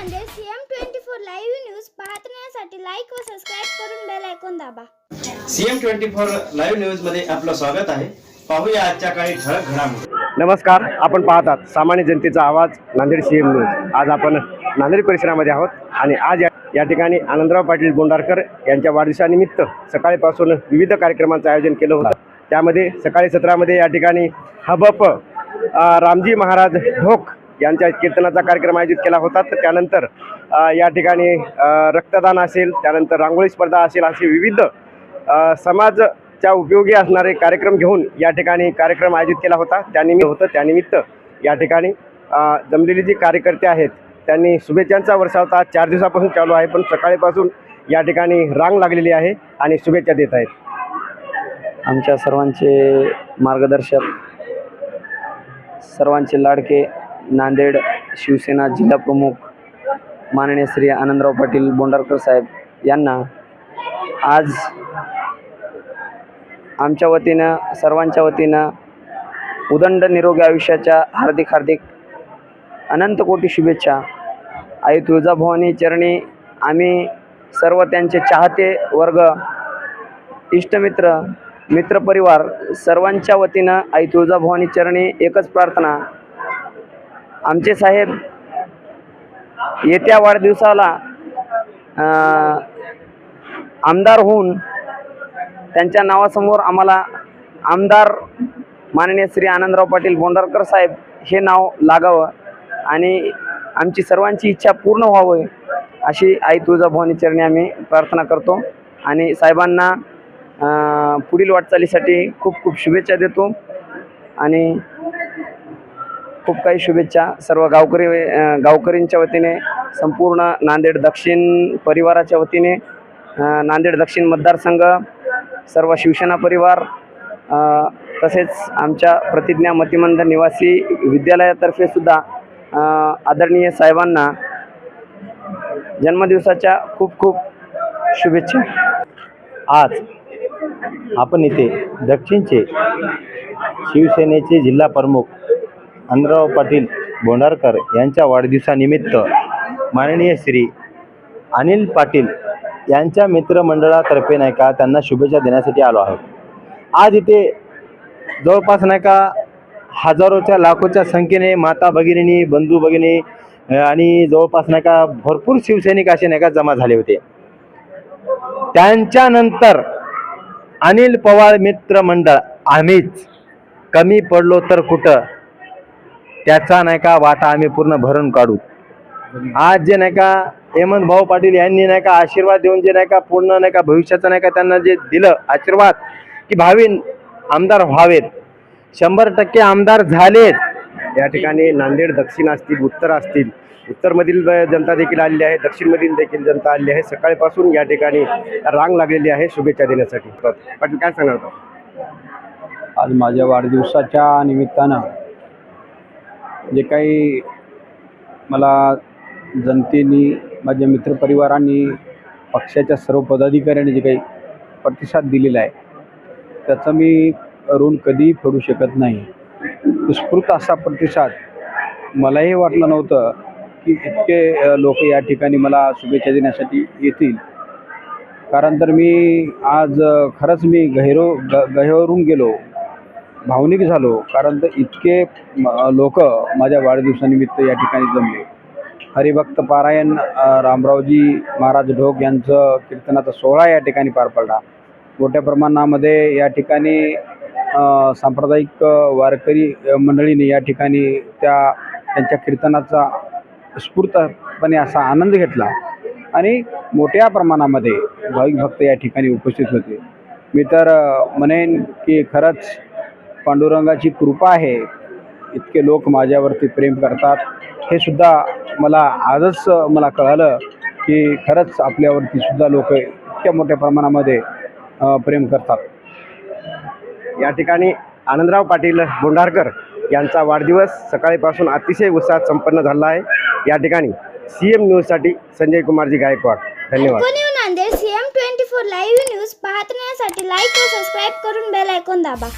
Nanded CM twenty four live news पाहण्यासाठी like व subscribe करून बेल ऐकून दाबा. सीएम ट्वेंटी फोर लाईव्ह न्यूजमध्ये आपलं स्वागत आहे. पाहूया आजच्या काही ठळक घडामोडी. नमस्कार आपण पाहतात सामान्य जनतेचा आवाज नांदेड सी एम न्यूज. आज आपण नांदेड परिसरामध्ये आहोत आणि आज या या ठिकाणी आनंदराव पाटील बोंडारकर यांच्या वाढदिवसानिमित्त सकाळीपासून विविध कार्यक्रमांचं आयोजन केलं होतं. त्यामध्ये सकाळी सत्रामध्ये या ठिकाणी हबप रामजी महाराज ढोक यांच्या कीर्तनाचा कार्यक्रम आयोजित केला होता. तर त्यानंतर या ठिकाणी रक्तदान असेल त्यानंतर रांगोळी स्पर्धा असेल असे विविध समाजच्या उपयोगी असणारे कार्यक्रम घेऊन या ठिकाणी कार्यक्रम आयोजित केला होता. त्यानिमित्त होतं. त्यानिमित्त या ठिकाणी जमलेली जी कार्यकर्ते आहेत त्यांनी शुभेच्छांचा वर्षा होता आज चार दिवसापासून चालू आहे पण सकाळीपासून या ठिकाणी रांग लागलेली आहे आणि शुभेच्छा देत आहेत. आमच्या सर्वांचे मार्गदर्शक सर्वांचे लाडके नांदेड शिवसेना जिल्हाप्रमुख माननीय श्री आनंदराव पाटील बोंडारकर साहेब यांना आज आमच्या वतीनं सर्वांच्या वतीनं उदंड निरोगी आयुष्याच्या हार्दिक हार्दिक अनंत कोटी शुभेच्छा. आई तुळजाभवानी चरणी आम्ही सर्व त्यांचे चाहते वर्ग इष्टमित्र मित्रपरिवार सर्वांच्या वतीनं आई तुळजाभवानी चरणी एकच प्रार्थना आमचे साहेब येत्या वाढदिवसाला आमदार होऊन त्यांच्या नावासमोर आम्हाला आमदार माननीय श्री आनंदराव पाटील बोंडारकर साहेब हे नाव लागावं आणि आमची सर्वांची इच्छा पूर्ण व्हावी अशी आई तुळजाभवानी चरणी आम्ही प्रार्थना करतो. आणि साहेबांना पुढील वाटचालीसाठी खूप खूप शुभेच्छा देतो. आणि खूप काही शुभेच्छा. सर्व गावकरी गावकरींच्या वतीने संपूर्ण नांदेड दक्षिण परिवाराच्या वतीने नांदेड दक्षिण मतदारसंघ सर्व शिवसेना परिवार तसेच आमच्या प्रतिज्ञा मतिमंद निवासी विद्यालयातर्फे सुद्धा आदरणीय साहेबांना जन्मदिवसाच्या खूप खूप शुभेच्छा. आज आपण इथे दक्षिणचे शिवसेनेचे जिल्हा प्रमुख अनराव पाटील बोंडारकर यांच्या वाढदिवसानिमित्त माननीय श्री अनिल पाटील यांच्या मित्रमंडळातर्फे नाही का त्यांना शुभेच्छा देण्यासाठी आलो आहोत. आज इथे जवळपास नाही का हजारोच्या लाखोच्या संख्येने माता भगिनी बंधू भगिनी आणि जवळपास नाही का भरपूर शिवसैनिक असे नाही का जमा झाले होते. त्यांच्यानंतर अनिल पवार मित्र मंडळ आम्हीच कमी पडलो तर कुठं? त्याचा नाही का वाटा आम्ही पूर्ण भरून काढू. आज जे नाही का हेमंत भाऊ पाटील यांनी नाही का आशीर्वाद देऊन जे नाही का पूर्ण नाही का भविष्याचं नाही का त्यांना जे दिलं आशीर्वाद की भावी आमदार व्हावेत. शंभर टक्के आमदार झालेत. या ठिकाणी नांदेड दक्षिण असतील उत्तर असतील. उत्तरमधील जनता देखील आलेली आहे दक्षिणमधील देखील जनता आलेली आहे. सकाळपासून या ठिकाणी रांग लागलेली आहे शुभेच्छा देण्यासाठी. पाटील काय सांगणार आज माझ्या वाढदिवसाच्या निमित्तानं जे काही मला जनतेनी माझ्या मित्रपरिवारांनी पक्षाच्या सर्व पदाधिकाऱ्यांनी जे काही प्रतिसाद दिलेला आहे त्याचा मी ऋण कधीही फेडू शकत नाही. उत्स्फूर्त असा प्रतिसाद मलाही वाटलं नव्हतं की इतके लोक या ठिकाणी मला शुभेच्छा देण्यासाठी येतील. कारण तर मी आज खरंच मी गहिरो ग गहिवरून गेलो. भावनिक झालो कारण तर इतके लोक माझ्या वाढदिवसानिमित्त या ठिकाणी जमले. हरिभक्त पारायण रामरावजी महाराज ढोक यांचं कीर्तनाचा सोहळा या ठिकाणी पार पडला. मोठ्या प्रमाणामध्ये या ठिकाणी सांप्रदायिक वारकरी मंडळीने या ठिकाणी त्या त्यांच्या कीर्तनाचा स्फूर्तपणे असा आनंद घेतला. आणि मोठ्या प्रमाणामध्ये भाविक भक्त या ठिकाणी उपस्थित होते. मी तर म्हणेन की खरंच पांडुरंगाची कृपा आहे. इतके लोक माझ्यावरती प्रेम करतात. हे सुद्धा मला आजच मला कळालं की खरंच आपल्यावरती सुद्धा लोक इतक्या मोठ्या प्रमाणामध्ये प्रेम करतात. या ठिकाणी आनंदराव पाटील बोंडारकर यांचा वाढदिवस सकाळीपासून अतिशय उत्साहात संपन्न झाला आहे. या ठिकाणी सी एम न्यूजसाठी संजय कुमारजी गायकवाड. धन्यवाद. Nanded CM twenty four live news पाहण्यासाठी लाईक व सबस्क्राईब करून बेल ऐकून दाबा.